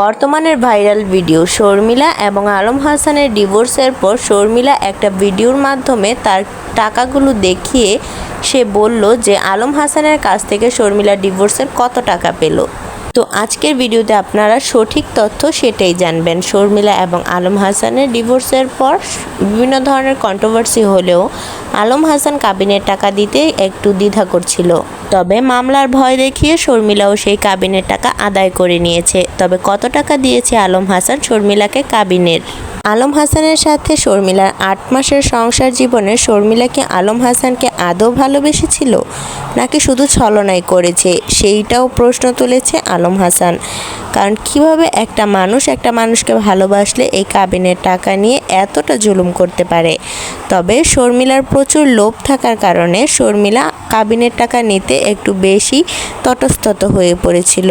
বর্তমানের viral video Sharmila এবং আলম হাসানের ডিভোর্সের পর শর্মিলা একটা ভিডিওর মাধ্যমে তার টাকাগুলো দেখিয়ে সে বলল যে আলম হাসানের কাছ থেকে শর্মিলা ডিভোর্সের কত টাকা পেল। তো আজকের ভিডিওতে আপনারা সঠিক তথ্য সেটাই জানবেন। শর্মিলা এবং আলম হাসানের ডিভোর্সের পর বিভিন্ন ধরনের কন্ট্রোভার্সি হলেও আলম হাসান কাবিনের টাকা দিতে একটু দ্বিধা করছিল। তবে মামলার ভয় দেখিয়ে শর্মিলাও সেই কাবিনের টাকা আদায় করে নিয়েছে। তবে কত টাকা দিয়েছে আলম হাসান শর্মিলাকে কাবিনের? আলম হাসানের সাথে শর্মিলার আট মাসের সংসার জীবনে শর্মিলা কি আলম হাসানকে আদৌ ভালোবেসেছিল? নাকি শুধু ছলনাই করেছে? সেইটাও প্রশ্ন তুলেছে আলম হাসান। কারণ কীভাবে একটা মানুষ একটা মানুষকে ভালোবাসলে এই কাবিনের টাকা নিয়ে এতটা জুলুম করতে পারে? তবে শর্মিলার প্রচুর লোভ থাকার কারণে শর্মিলা কাবিনের টাকা নিতে একটু বেশি তটস্থত হয়ে পড়েছিল।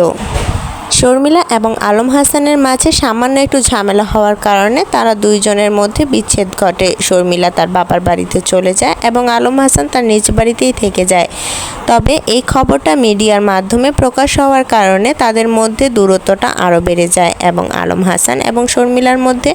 শর্মিলা এবং আলম হাসানের মাঝে সামান্য একটু ঝামেলা হওয়ার কারণে তারা দুইজনের মধ্যে বিচ্ছেদ ঘটে। শর্মিলা তার বাবার বাড়িতে চলে যায় এবং আলম হাসান তার নিজ বাড়িতেই থেকে যায়। তবে এই খবরটা মিডিয়ার মাধ্যমে প্রকাশ হওয়ার কারণে তাদের মধ্যে দূরত্বটা আরও বেড়ে যায় এবং আলম হাসান এবং শর্মিলার মধ্যে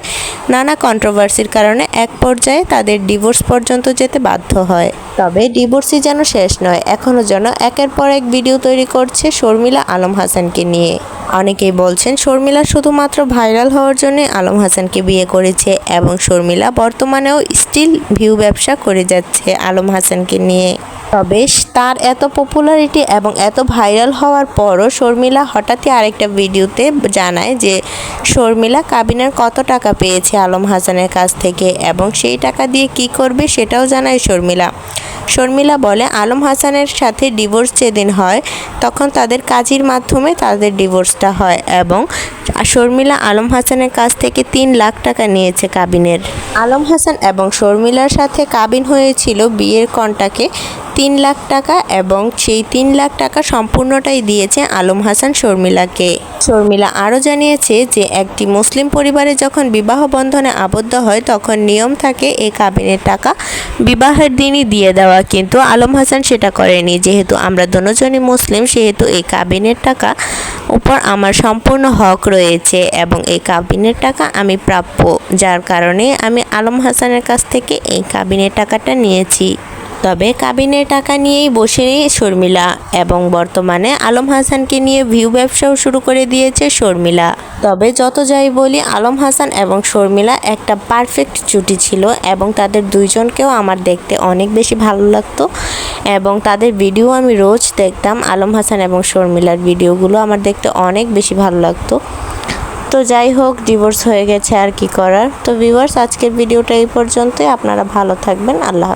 নানা কন্ট্রোভার্সির কারণে এক পর্যায়ে তাদের ডিভোর্স পর্যন্ত যেতে বাধ্য হয়। তবে ডিভোর্সই যেন শেষ নয়, এখনও যেন একের পর এক ভিডিও তৈরি করছে শর্মিলা আলম হাসানকে নিয়ে। অনেকেই বলছেন, শর্মিলা শুধুমাত্র ভাইরাল হওয়ার জন্য আলম হাসানকে বিয়ে করেছে এবং শর্মিলা বর্তমানেও স্টিল ভিউ ব্যবসা করে যাচ্ছে আলম হাসানকে নিয়ে। তবে তার এত পপুলারিটি এবং এত ভাইরাল হওয়ার পরও শর্মিলা হঠাৎই আরেকটা ভিডিওতে জানায় যে, শর্মিলা কাবিনের কত টাকা পেয়েছে আলম হাসানের কাছ থেকে এবং সেই টাকা দিয়ে কি করবে সেটাও জানায় শর্মিলা। শর্মিলা বলে, আলম হাসানের সাথে ডিভোর্স যেদিন হয়, তখন তাদের কাজের মাধ্যমে তাদের ডিভোর্সটা হয় এবং শর্মিলা আলম হাসানের কাছ থেকে তিন লাখ টাকা নিয়েছে কাবিনের। আলম হাসান এবং শর্মিলার সাথে কাবিন হয়েছিল বিয়ের কন্টাকে তিন লাখ টাকা এবং সেই তিন লাখ টাকা সম্পূর্ণটাই দিয়েছে আলম হাসান শর্মিলাকে। শর্মিলা আরও জানিয়েছে যে, একটি মুসলিম পরিবারে যখন বিবাহ বন্ধনে আবদ্ধ হয়, তখন নিয়ম থাকে এই কাবিনের টাকা বিবাহের দিনই দিয়ে দেওয়া। কিন্তু আলম হাসান সেটা করেনি। যেহেতু আমরা দুজনই মুসলিম, সেহেতু এই কাবিনের টাকা উপর আমার সম্পূর্ণ হক রয়েছে এবং এই কাবিনের টাকা আমি প্রাপ্য, যার কারণে আমি আলম হাসানের কাছ থেকে এই কাবিনের টাকাটা নিয়েছি। তবে কাবিনের টাকা নিয়েই বসে নেই শর্মিলা এবং বর্তমানে আলম হাসানকে নিয়ে ভিউ ব্যবসাও শুরু করে দিয়েছে শর্মিলা। তবে যত যাই বলি, আলম হাসান এবং শর্মিলা একটা পারফেক্ট জুটি ছিল এবং তাদের দুইজনকেও আমার দেখতে অনেক বেশি ভালো লাগতো এবং তাদের ভিডিও আমি রোজ দেখতাম, আলম হাসান এবং শর্মিলার ভিডিওগুলো আমার দেখতে অনেক বেশি ভালো লাগতো। তো যাই হোক ডিভোর্স হয়ে গেছে আর কি করার। তো ভিউয়ার্স আজকের ভিডিওটা এই পর্যন্তই। আপনারা ভালো থাকবেন। আল্লাহ।